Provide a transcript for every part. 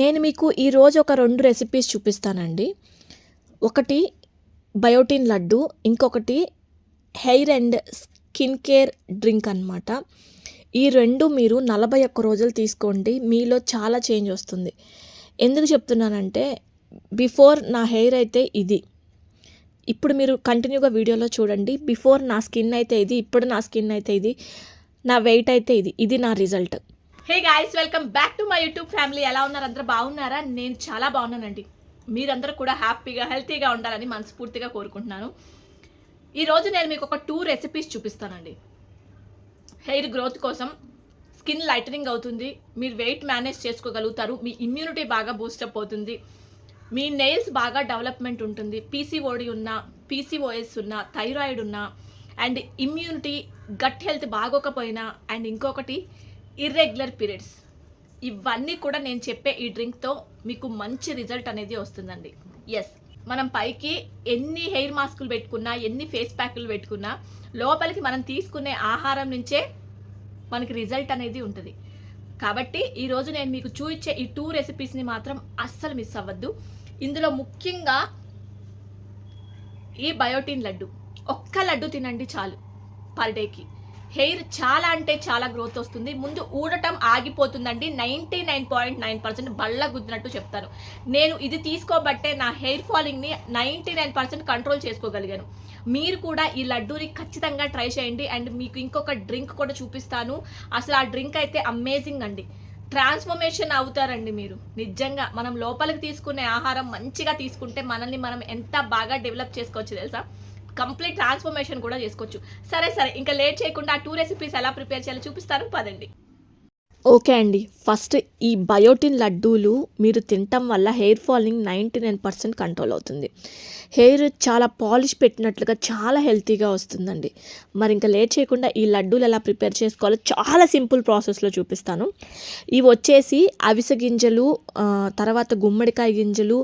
నేను మీకు ఈరోజు ఒక రెండు రెసిపీస్ చూపిస్తానండి. ఒకటి బయోటిన్ లడ్డు ఇంకొకటి hair and skin care drink అనమాట ఈ రెండు మీరు నలభై ఒక్క రోజులు తీసుకోండి మీలో చాలా చేంజ్ వస్తుంది. ఎందుకు చెప్తున్నానంటే బిఫోర్ నా హెయిర్ అయితే ఇది. ఇప్పుడు మీరు కంటిన్యూగా వీడియోలో చూడండి బిఫోర్ నా స్కిన్ అయితే ఇది ఇప్పుడు నా స్కిన్ అయితే ఇది నా వెయిట్ అయితే ఇది ఇది నా result. Hey guys welcome back to my YouTube family ఎలా ఉన్నారు? అందరూ బాగున్నారా? నేను చాలా బాగున్నానండి. మీరందరూ కూడా హ్యాపీగా హెల్తీగా ఉండాలని మనస్ఫూర్తిగా కోరుకుంటున్నాను. ఈరోజు నేను మీకు ఒక టూ రెసిపీస్ చూపిస్తానండి. హెయిర్ గ్రోత్ కోసం స్కిన్ లైటనింగ్ అవుతుంది. మీరు వెయిట్ మేనేజ్ చేసుకోగలుగుతారు. మీ ఇమ్యూనిటీ బాగా బూస్టప్ అవుతుంది. మీ నెయిల్స్ బాగా డెవలప్మెంట్ ఉంటుంది. పీసీఓడి ఉన్న పీసీఓఎస్ ఉన్న థైరాయిడ్ ఉన్న అండ్ ఇమ్యూనిటీ గట్ హెల్త్ బాగోకపోయినా అండ్ ఇంకొకటి ఇర్రెగ్యులర్ పీరియడ్స్ ఇవన్నీ కూడా నేను చెప్పే ఈ డ్రింక్తో మీకు మంచి రిజల్ట్ అనేది వస్తుందండి. ఎస్ మనం పైకి ఎన్ని హెయిర్ మాస్కులు పెట్టుకున్నా ఎన్ని ఫేస్ ప్యాకులు పెట్టుకున్నా లోపలికి మనం తీసుకునే ఆహారం నుంచే మనకి రిజల్ట్ అనేది ఉంటుంది. కాబట్టి ఈరోజు నేను మీకు చూపించే ఈ టూ రెసిపీస్ని మాత్రం అస్సలు మిస్ అవ్వద్దు. ఇందులో ముఖ్యంగా ఈ బయోటిన్ లడ్డు. ఒక్క లడ్డు తినండి చాలు పర్ డేకి హెయిర్ చాలా అంటే చాలా గ్రోత్ వస్తుంది. ముందు ఊడటం ఆగిపోతుందండి. Ninety nine point nine percent బళ్ళ గుద్దినట్టు చెప్తాను నేను ఇది తీసుకోబట్టే నా హెయిర్ ఫాలింగ్ని నైంటీ నైన్ పర్సెంట్ కంట్రోల్ చేసుకోగలిగాను. మీరు కూడా ఈ లడ్డూని ఖచ్చితంగా ట్రై చేయండి. అండ్ మీకు ఇంకొక డ్రింక్ కూడా చూపిస్తాను. అసలు ఆ డ్రింక్ అయితే అమేజింగ్ అండి. ట్రాన్స్ఫర్మేషన్ అవుతారండి మీరు. నిజంగా మనం లోపలికి తీసుకునే ఆహారం మంచిగా తీసుకుంటే మనల్ని మనం ఎంత బాగా డెవలప్ చేసుకోవచ్చు తెలుసా? కంప్లీట్ ట్రాన్స్ఫర్మేషన్ కూడా చేసుకోవచ్చు. సరే సరే. ఇంకా లేట్ చేయకుండా ఆ టూ రెసిపీస్ ఎలా ప్రిపేర్ చేయాలో చూపిస్తారు పదండి. ఓకే అండి. ఫస్ట్ ఈ బయోటిన్ లడ్డూలు మీరు తినటం వల్ల hair falling ninety nine percent control అవుతుంది. హెయిర్ చాలా పాలిష్ పెట్టినట్లుగా చాలా హెల్తీగా వస్తుందండి. మరి ఇంకా లేట్ చేయకుండా ఈ లడ్డూలు ఎలా ప్రిపేర్ చేసుకోవాలో చాలా సింపుల్ ప్రాసెస్లో చూపిస్తాను. ఇవి వచ్చేసి అవిసె గింజలు తర్వాత గుమ్మడికాయ గింజలు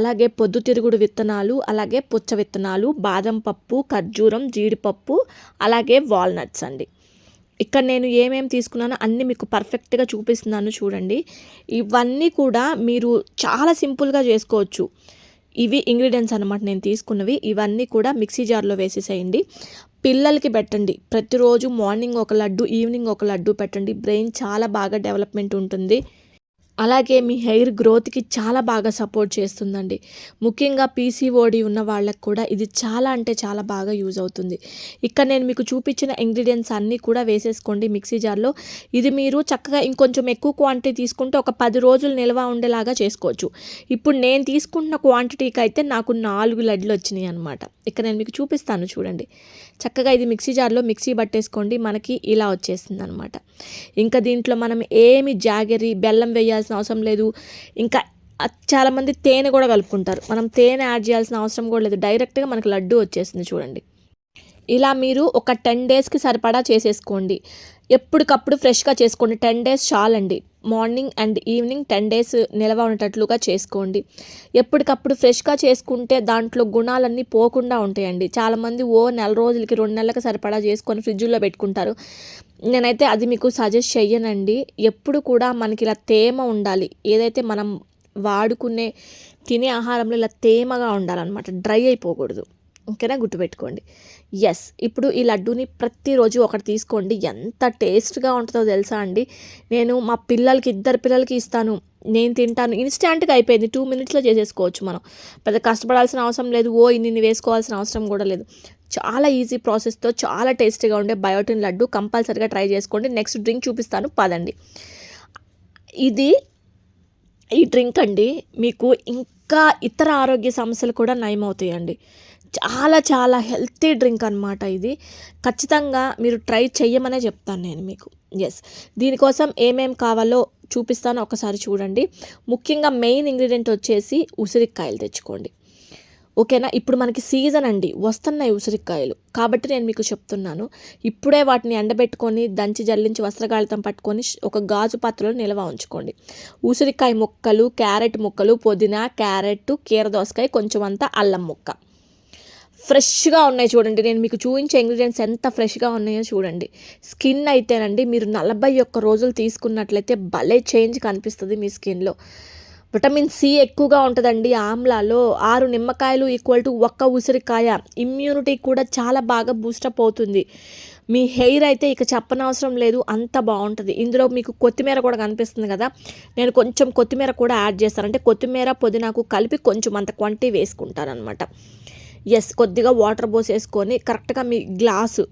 అలాగే పొద్దుతిరుగుడు విత్తనాలు అలాగే పుచ్చ విత్తనాలు బాదం పప్పు ఖర్జూరం జీడిపప్పు అలాగే వాల్నట్స్ అండి. ఇక్కడ నేను ఏమేమి తీసుకున్నానో అన్నీ మీకు పర్ఫెక్ట్గా చూపిస్తున్నాను చూడండి. ఇవన్నీ కూడా మీరు చాలా సింపుల్గా చేసుకోవచ్చు. ఇవి ఇంగ్రీడియంట్స్ అనమాట నేను తీసుకున్నవి. ఇవన్నీ కూడా మిక్సీ జార్లో వేసేసేయండి. పిల్లలకి పెట్టండి. ప్రతిరోజు మార్నింగ్ ఒక లడ్డు ఈవినింగ్ ఒక లడ్డు పెట్టండి. బ్రెయిన్ చాలా బాగా డెవలప్మెంట్ ఉంటుంది. అలాగే మీ హెయిర్ గ్రోత్కి చాలా బాగా సపోర్ట్ చేస్తుందండి. ముఖ్యంగా పీసీఓడి ఉన్న వాళ్ళకి కూడా ఇది చాలా అంటే చాలా బాగా యూజ్ అవుతుంది. ఇక్కడ నేను మీకు చూపించిన ఇంగ్రీడియంట్స్ అన్నీ కూడా వేసేసుకోండి మిక్సీ జార్లో. ఇది మీరు చక్కగా ఇంకొంచెం ఎక్కువ క్వాంటిటీ తీసుకుంటే ఒక పది రోజులు నిల్వ ఉండేలాగా చేసుకోవచ్చు. ఇప్పుడు నేను తీసుకున్న క్వాంటిటీకి అయితే నాకు నాలుగు లడ్లు వచ్చినాయి అనమాట ఇక్కడ నేను మీకు చూపిస్తాను చూడండి. చక్కగా ఇది మిక్సీ జార్లో మిక్సీ పట్టేసుకోండి. మనకి ఇలా వచ్చేస్తుంది అనమాట ఇంకా దీంట్లో మనం ఏమి జాగరి బెల్లం వేయాల్సిన అవసరం లేదు. ఇంకా చాలామంది తేనె కూడా కలుపుకుంటారు. మనం తేనె యాడ్ చేయాల్సిన అవసరం కూడా లేదు. డైరెక్ట్గా మనకి లడ్డు వచ్చేసింది చూడండి. ఇలా మీరు ఒక టెన్ డేస్కి సరిపడా చేసేసుకోండి. ఎప్పటికప్పుడు ఫ్రెష్గా చేసుకోండి. టెన్ డేస్ చాలండి. Morning and evening ten days నిల్వ ఉండేటట్లుగా చేసుకోండి. ఎప్పటికప్పుడు ఫ్రెష్గా చేసుకుంటే దాంట్లో గుణాలన్నీ పోకుండా ఉంటాయండి. చాలామంది ఓ నెల రోజులకి రెండు నెలలకు సరిపడా చేసుకొని ఫ్రిడ్జ్లో పెట్టుకుంటారు. నేనైతే అది మీకు సజెస్ట్ చెయ్యనండి. ఎప్పుడు కూడా మనకి ఇలా తేమ ఉండాలి. ఏదైతే మనం వాడుకునే తినే ఆహారంలో ఇలా తేమగా ఉండాలన్నమాట. డ్రై అయిపోకూడదు. ఓకేనా గుర్తుపెట్టుకోండి. ఎస్ ఇప్పుడు ఈ లడ్డూని ప్రతిరోజు ఒకటి తీసుకోండి. ఎంత టేస్ట్గా ఉంటుందో తెలుసా అండి? నేను మా పిల్లలకి ఇద్దరు పిల్లలకి ఇస్తాను. నేను తింటాను. ఇన్స్టాంట్గా అయిపోయింది. టూ మినిట్స్లో చేసేసుకోవచ్చు మనం. పెద్ద కష్టపడాల్సిన అవసరం లేదు. ఓ ఇన్ని వేసుకోవాల్సిన అవసరం కూడా లేదు. చాలా ఈజీ ప్రాసెస్తో చాలా టేస్టీగా ఉండే బయోటిన్ లడ్డు కంపల్సరిగా ట్రై చేసుకోండి. నెక్స్ట్ డ్రింక్ చూపిస్తాను. పదండి. ఇది ఈ డ్రింక్ అండి. మీకు ఇంకా ఇతర ఆరోగ్య సమస్యలు కూడా నయమవుతాయండి. చాలా చాలా హెల్తీ డ్రింక్ అనమాట ఇది. ఖచ్చితంగా మీరు ట్రై చెయ్యమనే చెప్తాను నేను మీకు. ఎస్ దీనికోసం ఏమేం కావాలో చూపిస్తాను ఒకసారి చూడండి. ముఖ్యంగా మెయిన్ ఇంగ్రీడియంట్ వచ్చేసి ఉసిరికాయలు తెచ్చుకోండి. ఓకేనా? ఇప్పుడు మనకి సీజన్ అండి. వస్తున్నాయి ఉసిరికాయలు. కాబట్టి నేను మీకు చెప్తున్నాను. ఇప్పుడే వాటిని ఎండబెట్టుకొని దంచి జల్లించి వస్త్రగాళితం పట్టుకొని ఒక గాజు పాత్రలో నిల్వ ఉంచుకోండి. ఉసిరికాయ ముక్కలు క్యారెట్ ముక్కలు పుదీనా క్యారెట్ కీరదోసకాయ కొంచెం అంతా అల్లం ముక్క. ఫ్రెష్గా ఉన్నాయి చూడండి. నేను మీకు చూపించే ఇంగ్రీడియంట్స్ ఎంత ఫ్రెష్గా ఉన్నాయో చూడండి. స్కిన్ అయితేనండి మీరు నలభై ఒక్క రోజులు తీసుకున్నట్లయితే భలే చేంజ్ కనిపిస్తుంది మీ స్కిన్లో విటమిన్ సి ఎక్కువగా ఉంటుందండి ఆమ్లాలో. ఆరు నిమ్మకాయలు ఈక్వల్ టు ఒక్క ఉసిరికాయ. ఇమ్యూనిటీ కూడా చాలా బాగా బూస్టప్ అవుతుంది. మీ హెయిర్ అయితే ఇక చెప్పనవసరం లేదు అంత బాగుంటుంది. ఇందులో మీకు కొత్తిమీర కూడా కనిపిస్తుంది కదా. నేను కొంచెం కొత్తిమీర కూడా యాడ్ చేస్తాను. అంటే కొత్తిమీర పుదీనాకు కలిపి కొంచెం అంత క్వాంటిటీ వేసుకుంటాను అనమాట ఎస్ కొద్దిగా వాటర్ పోసేసుకొని కరెక్ట్గా మీ గ్లాసు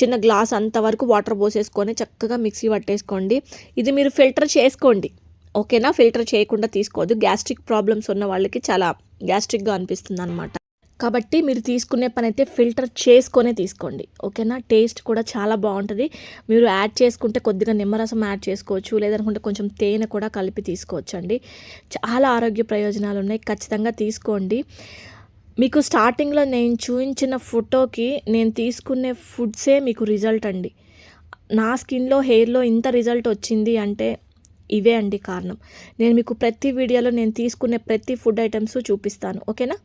చిన్న గ్లాస్ అంతవరకు వాటర్ పోసేసుకొని చక్కగా మిక్సీ పట్టేసుకోండి. ఇది మీరు ఫిల్టర్ చేసుకోండి. ఓకేనా ఫిల్టర్ చేయకుండా తీసుకోవద్దు. గ్యాస్ట్రిక్ ప్రాబ్లమ్స్ ఉన్న వాళ్ళకి చాలా గ్యాస్ట్రిక్గా అనిపిస్తుంది అనమాట కాబట్టి మీరు తీసుకునే పని అయితే ఫిల్టర్ చేసుకొనే తీసుకోండి. ఓకేనా టేస్ట్ కూడా చాలా బాగుంటుంది. మీరు యాడ్ చేసుకుంటే కొద్దిగా నిమ్మరసం యాడ్ చేసుకోవచ్చు. లేదనుకుంటే కొంచెం తేనె కూడా కలిపి తీసుకోవచ్చు అండి చాలా ఆరోగ్య ప్రయోజనాలు ఉన్నాయి ఖచ్చితంగా తీసుకోండి. మీకు స్టార్టింగ్లో నేను చూపించిన ఫోటోకి నేను తీసుకునే ఫుడ్సే మీకు రిజల్ట్ అండి. నా స్కిన్లో హెయిర్లో ఇంత రిజల్ట్ వచ్చింది అంటే ఇవే అండి కారణం. నేను మీకు ప్రతి వీడియోలో నేను తీసుకునే ప్రతి ఫుడ్ ఐటమ్స్ చూపిస్తాను. ఓకేనా?